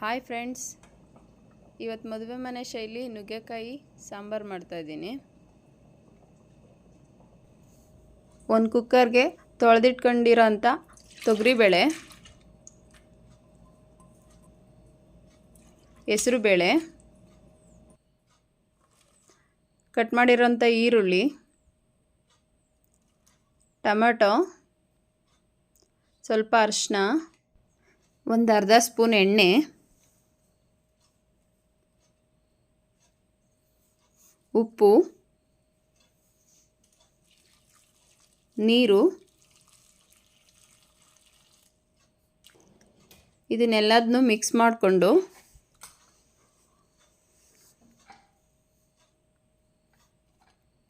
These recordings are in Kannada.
ಹಾಯ್ ಫ್ರೆಂಡ್ಸ್ ಇವತ್ತು ಮದುವೆ ಮನೆ ಶೈಲಿ ನುಗ್ಗೆಕಾಯಿ, ಸಾಂಬಾರು ಮಾಡ್ತಾಯಿದ್ದೀನಿ ಒಂದು ಕುಕ್ಕರ್ಗೆ ತೊಳೆದಿಟ್ಕೊಂಡಿರೋ ಅಂಥ ತೊಗರಿಬೇಳೆ ಹೆಸರುಬೇಳೆ ಕಟ್ ಮಾಡಿರೋಂಥ ಈರುಳ್ಳಿ, ಟೊಮೆಟೊ, ಸ್ವಲ್ಪ ಅರಿಶಿನ ಒಂದು ಅರ್ಧ ಸ್ಪೂನ್ ಎಣ್ಣೆ ಉಪ್ಪು, ನೀರು, ಇದನ್ನೆಲ್ಲದನ್ನು ಮಿಕ್ಸ್ ಮಾಡಿಕೊಂಡು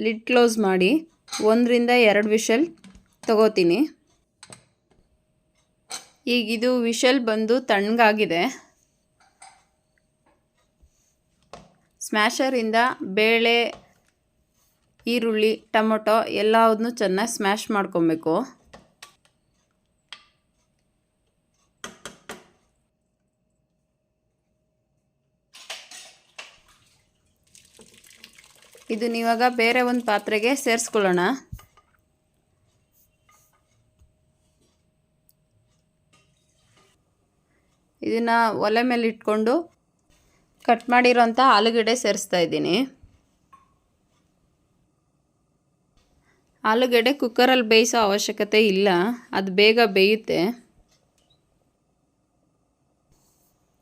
ಲಿಡ್ ಕ್ಲೋಸ್ ಮಾಡಿ ಒಂದರಿಂದ ಎರಡು ವಿಷಲ್ ತಗೋತೀನಿ. ಈಗ ಇದು ವಿಷಲ್ ಬಂದು ತಣ್ಣಗಾಗಿದೆ. ಸ್ಮ್ಯಾಶರಿಂದ ಬೇಳೆ, ಈರುಳ್ಳಿ, ಟೊಮೊಟೊ ಎಲ್ಲವನ್ನು ಚೆನ್ನಾಗಿ ಸ್ಮ್ಯಾಶ್ ಮಾಡ್ಕೊಬೇಕು. ಇದನ್ನ ಇವಾಗ ಬೇರೆ ಒಂದು ಪಾತ್ರೆಗೆ ಸೇರಿಸ್ಕೊಳ್ಳೋಣ. ಇದನ್ನು ಒಲೆ ಮೇಲೆ ಇಟ್ಕೊಂಡು ಕಟ್ ಮಾಡಿರೋಂಥ ಆಲೂಗಡ್ಡೆ ಸೇರಿಸ್ತಾ ಇದ್ದೀನಿ. ಆಲೂಗಡ್ಡೆ ಕುಕ್ಕರಲ್ಲಿ ಬೇಯಿಸೋ ಅವಶ್ಯಕತೆ ಇಲ್ಲ. ಅದು ಬೇಗ ಬೇಯುತ್ತೆ.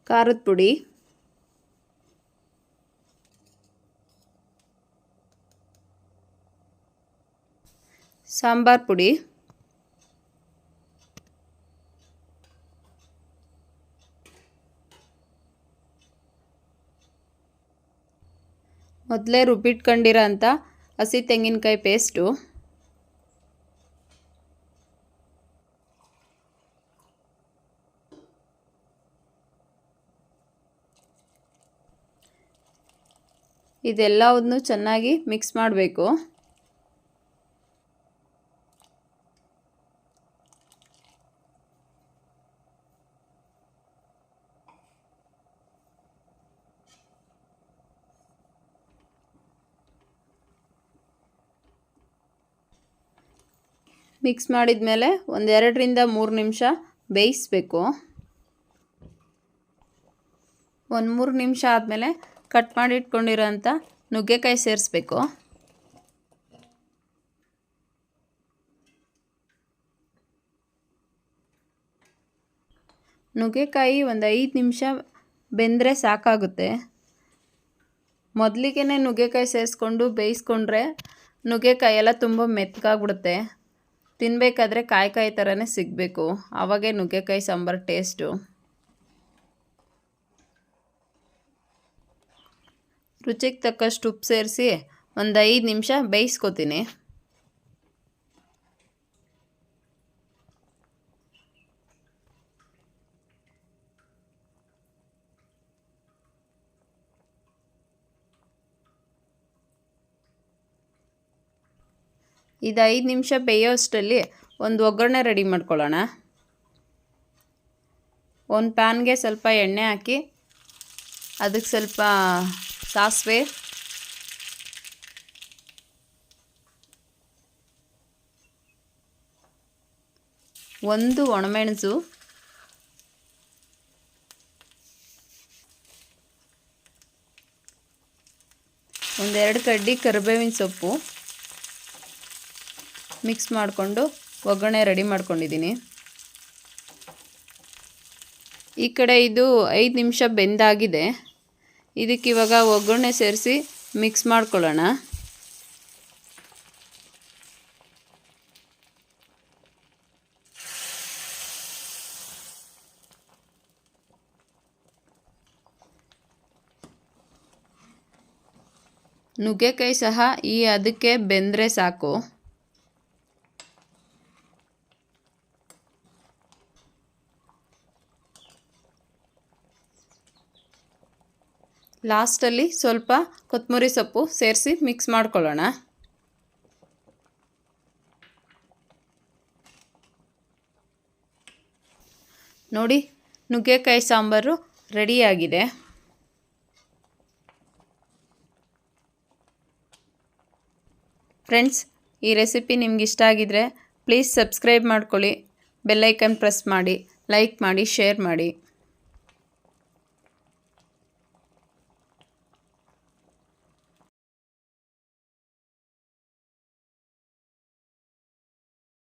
ಖಾರದ ಪುಡಿ. ಸಾಂಬಾರ್ ಪುಡಿ. ಮೊದಲೇ ರುಬ್ಬಿಟ್ಕೊಂಡಿರೋ ಅಂಥ ಹಸಿ ತೆಂಗಿನಕಾಯಿ ಪೇಸ್ಟು. ಇದೆಲ್ಲವನ್ನು ಚೆನ್ನಾಗಿ ಮಿಕ್ಸ್ ಮಾಡಬೇಕು. ಮಿಕ್ಸ್ ಮಾಡಿದ ಮೇಲೆ ಒಂದೆರಡರಿಂದ ಮೂರು ನಿಮಿಷ ಬೇಯಿಸಬೇಕು. ಒಂದು ಮೂರು ನಿಮಿಷ ಆದಮೇಲೆ ಕಟ್ ಮಾಡಿ ಇಟ್ಕೊಂಡಿರೋಂಥ ನುಗ್ಗೆಕಾಯಿ ಸೇರಿಸ್ಬೇಕು. ನುಗ್ಗೆಕಾಯಿ ಒಂದು ಐದು ನಿಮಿಷ ಬೆಂದರೆ ಸಾಕಾಗುತ್ತೆ. ಮೊದಲಿಗೆ ನುಗ್ಗೆಕಾಯಿ ಸೇರಿಸ್ಕೊಂಡು ಬೇಯಿಸ್ಕೊಂಡ್ರೆ ನುಗ್ಗೆಕಾಯಿ ಎಲ್ಲ ತುಂಬ ಮೆತ್ತಗಾಗ್ಬಿಡುತ್ತೆ ತಿನ್ನಬೇಕಾದ್ರೆ ಕಾಯಿಕಾಯಿ ಕಾಯಿ ಥರನೇ ಸಿಗಬೇಕು. ಆವಾಗೇ ನುಗ್ಗೆಕಾಯಿ ಸಾಂಬಾರು ಟೇಸ್ಟು. ರುಚಿಗೆ ತಕ್ಕಷ್ಟು ಉಪ್ಪು ಸೇರಿಸಿ ಒಂದು ಐದು ನಿಮಿಷ ಬೇಯಿಸ್ಕೊತೀನಿ. ಇದು ಐದು ನಿಮಿಷ ಬೇಯೋಷ್ಟರಲ್ಲಿ ಒಂದು ಒಗ್ಗರಣೆ ರೆಡಿ ಮಾಡ್ಕೊಳ್ಳೋಣ. ಒಂದು ಪ್ಯಾನ್ಗೆ ಸ್ವಲ್ಪ ಎಣ್ಣೆ ಹಾಕಿ ಅದಕ್ಕೆ ಸ್ವಲ್ಪ ಸಾಸಿವೆ. ಒಂದು ಒಣಮೆಣಸು. ಒಂದೆರಡು ಕಡ್ಡಿ ಕರಿಬೇವಿನ ಸೊಪ್ಪು. ಮಿಕ್ಸ್ ಮಾಡಿಕೊಂಡು ಒಗ್ಗರಣೆ ರೆಡಿ ಮಾಡ್ಕೊಂಡಿದ್ದೀನಿ. ಈ ಕಡೆ ಇದು ಐದು ನಿಮಿಷ ಬೆಂದಾಗಿದೆ. ಇದಕ್ಕೆ ಇವಾಗ ಒಗ್ಗರಣೆ ಸೇರಿಸಿ ಮಿಕ್ಸ್ ಮಾಡ್ಕೊಳ್ಳೋಣ. ನುಗ್ಗೆಕಾಯಿ ಸಹ ಈ ಅದಕ್ಕೆ ಬೆಂದರೆ ಸಾಕು. ಲಾಸ್ಟಲ್ಲಿ ಸ್ವಲ್ಪ ಕೊತ್ತಂಬರಿ ಸೊಪ್ಪು ಸೇರಿಸಿ ಮಿಕ್ಸ್ ಮಾಡ್ಕೊಳ್ಳೋಣ. ನೋಡಿ, ನುಗ್ಗೆಕಾಯಿ ಸಾಂಬಾರು ರೆಡಿಯಾಗಿದೆ. ಫ್ರೆಂಡ್ಸ್, ಈ ರೆಸಿಪಿ ನಿಮ್ಗೆ ಇಷ್ಟ ಆಗಿದ್ರೆ ಪ್ಲೀಸ್ ಸಬ್ಸ್ಕ್ರೈಬ್ ಮಾಡ್ಕೊಳ್ಳಿ. ಬೆಲ್ಲೈಕನ್ ಪ್ರೆಸ್ ಮಾಡಿ, ಲೈಕ್ ಮಾಡಿ, ಶೇರ್ ಮಾಡಿ.